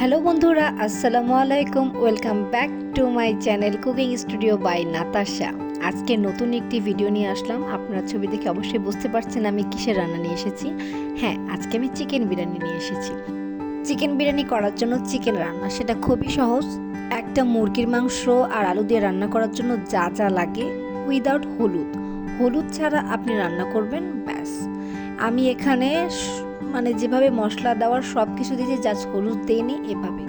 Hello বন্ধুরা, আসসালামু আলাইকুম। Welcome back to my channel cooking studio by Natasha আজকে নতুন একটি ভিডিও নিয়ে আসলাম। আপনার ছবি দেখে অবশ্যই বুঝতে পারছেন আমি কিসের রান্না নিয়ে এসেছি। হ্যাঁ আজকে আমি চিকেন বিরিয়ানি নিয়ে এসেছি। চিকেন বিরিয়ানি করার জন্য চিকেন রান্না, সেটা খুবই সহজ। একটা মুরগির মাংস আর আলু দিয়ে রান্না করার জন্য যা যা লাগে উইদাউট হলুদ। হলুদ ছাড়া আপনি রান্না করবেন, ব্যাস। আমি এখানে মানে যেভাবে মশলা, দেওয়ার সব কিছু দিয়েছি, জাস্ট হলুদ দিইনি এভাবে।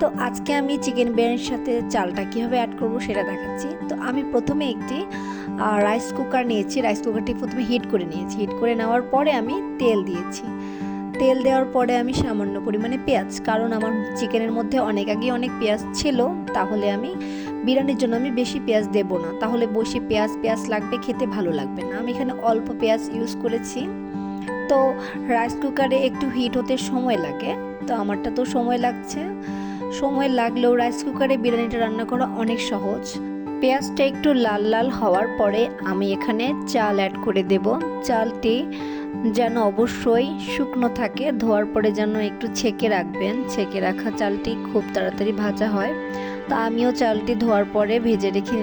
তো আজকে আমি চিকেন বিরিয়ানির সাথে চালটা কীভাবে অ্যাড করব সেটা দেখাচ্ছি। তো আমি প্রথমে একটি রাইস কুকার নিয়েছি। রাইস কুকারটি প্রথমে হিট করে নিয়েছি। হিট করে নেওয়ার পরে আমি তেল দিয়েছি। তেল দেওয়ার পরে আমি সামান্য পরিমাণে পেঁয়াজ, কারণ আমার চিকেনের মধ্যে অনেক আগে অনেক পেঁয়াজ ছিল। তাহলে আমি বিরিয়ানির জন্য আমি বেশি পেঁয়াজ দেবো না। তাহলে বেশি পেঁয়াজ পেঁয়াজ লাগবে, খেতে ভালো লাগবে না। আমি এখানে অল্প পেঁয়াজ ইউজ করেছি। তো রাইস কুকারে একটু হিট হতে সময় লাগে, তো আমারটা তো সময় লাগছে। সময় লাগলেও রাইস কুকারে বিরিয়ানিটা রান্না করা অনেক সহজ। পেঁয়াজটা একটু লাল লাল হওয়ার পরে আমি এখানে চাল অ্যাড করে দেব। চালটি যেন অবশ্যই শুকনো থাকে, ধোয়ার পরে যেন একটু ছেঁকে রাখবেন। ছেঁকে রাখা চালটি খুব তাড়াতাড়ি ভাজা হয়। তো আমিও চালটি ধোয়ার পরে ভেজে রেখে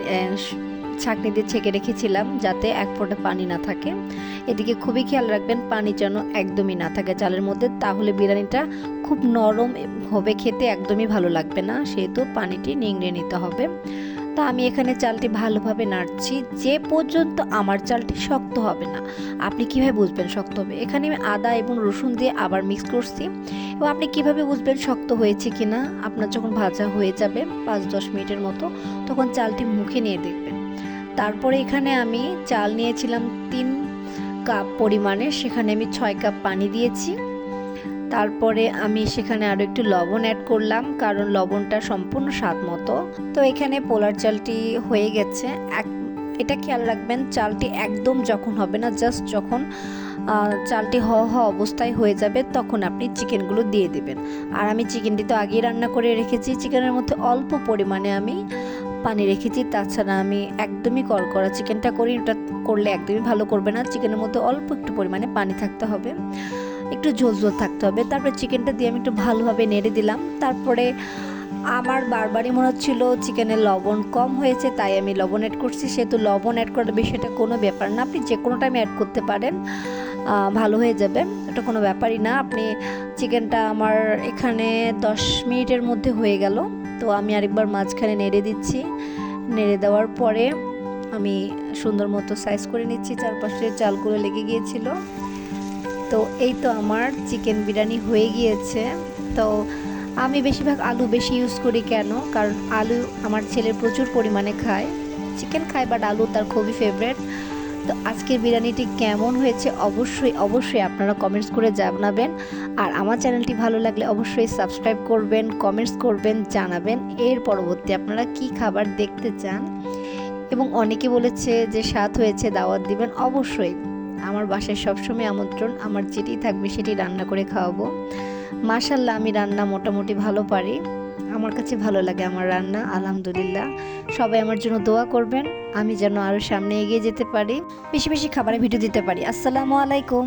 ছাঁকনি দিয়ে ছেঁকে রেখেছিলাম যাতে এক ফোঁটা পানি না থাকে। এদিকে খুবই খেয়াল রাখবেন, পানি যেন একদমই না থাকে চালের মধ্যে, তাহলে বিরিয়ানিটা খুব নরম হবে খেতে একদমই ভালো লাগবে না, সেহেতু পানিটি নিংড়ে নিতে হবে। তো আমি এখানে চালটি ভালোভাবে নাড়ছি, যে পর্যন্ত আমার চালটি শক্ত হবে না। আপনি কীভাবে বুঝবেন শক্ত হবে? এখানে আমি আদা এবং রসুন দিয়ে আবার মিক্স করছি। এবং আপনি কীভাবে বুঝবেন শক্ত হয়েছে কিনা? আপনার যখন ভাজা হয়ে যাবে পাঁচ দশ মিনিটের মতো, তখন চালটি মুখে নিয়ে দেখবেন। তারপরে এখানে আমি চাল নিয়েছিলাম তিন কাপ পরিমাণে, সেখানে আমি ছয় কাপ পানি দিয়েছি। তারপরে আমি সেখানে আরও একটু লবণ অ্যাড করলাম, কারণ লবণটা সম্পূর্ণ স্বাদ মতো। তো এখানে পোলার চালটি হয়ে গেছে। এক, এটা খেয়াল রাখবেন, চালটি একদম যখন হবে না জাস্ট যখন চালটি হ হ অবস্থায় হয়ে যাবে, তখন আপনি চিকেনগুলো দিয়ে দেবেন। আর আমি চিকেনটি তো আগেই রান্না করে রেখেছি, চিকেনের মধ্যে অল্প পরিমাণে আমি পানি রেখেছি, তাছাড়া আমি একদমই করা চিকেনটা করি, ওটা করলে একদমই ভালো করবে না। চিকেনের মধ্যে অল্প একটু পরিমাণে পানি থাকতে হবে, একটু ঝোল ঝোল থাকতে হবে। তারপরে চিকেনটা দিয়ে আমি একটু ভালোভাবে নেড়ে দিলাম। তারপরে আমার বারবারই মনে হচ্ছিল চিকেনের লবণ কম হয়েছে, তাই আমি লবণ অ্যাড করছি। সেহেতু লবণ অ্যাড করার বিষয়টা কোনো ব্যাপার না, আপনি যে কোনো টাইমে অ্যাড করতে পারেন ভালো হয়ে যাবে এটা কোনো ব্যাপারই না। আপনি চিকেনটা আমার এখানে দশ মিনিটের মধ্যে হয়ে গেল। তো আমি আরেকবার মাঝখানে নেড়ে দিচ্ছি। নেড়ে দেওয়ার পরে আমি সুন্দর মতো সাইজ করে নিচ্ছি চারপাশে চালগুলো লেগে গিয়েছিল। তো এই তো আমার চিকেন বিরিয়ানি হয়ে গিয়েছে। তো আমি বেশিরভাগ আলু বেশি ইউজ করি কেন? কারণ আলু আমার ছেলে প্রচুর পরিমাণে খায়। চিকেন খায় বাট আলু তার খুবই ফেভারেট তো আজকের বিরিয়ানিটি কেমন হয়েছে অবশ্যই অবশ্যই আপনারা কমেন্টস করে জানাবেন। আর আমার চ্যানেলটি ভালো লাগলে অবশ্যই সাবস্ক্রাইব করবেন কমেন্টস করবেন, জানাবেন। এর পরবর্তী আপনারা কি খাবার দেখতে চান? এবং অনেকে বলেছে যে স্বাদ হয়েছে দাওয়াত দিবেন, অবশ্যই। আমার বাসায় সবসময় আমন্ত্রণ, আমার যেটি থাকবে সেটি রান্না করে খাওয়াবো। মাশাল্লাহ আমি রান্না মোটামুটি ভালো পারি। আমার কাছে ভালো লাগে আমার রান্না, আলহামদুলিল্লাহ। সবাই আমার জন্য দোয়া করবেন, আমি যেন আরও সামনে এগিয়ে যেতে পারি। বেশি বেশি খাবারের ভিডিও দিতে পারি। আসসালামু আলাইকুম।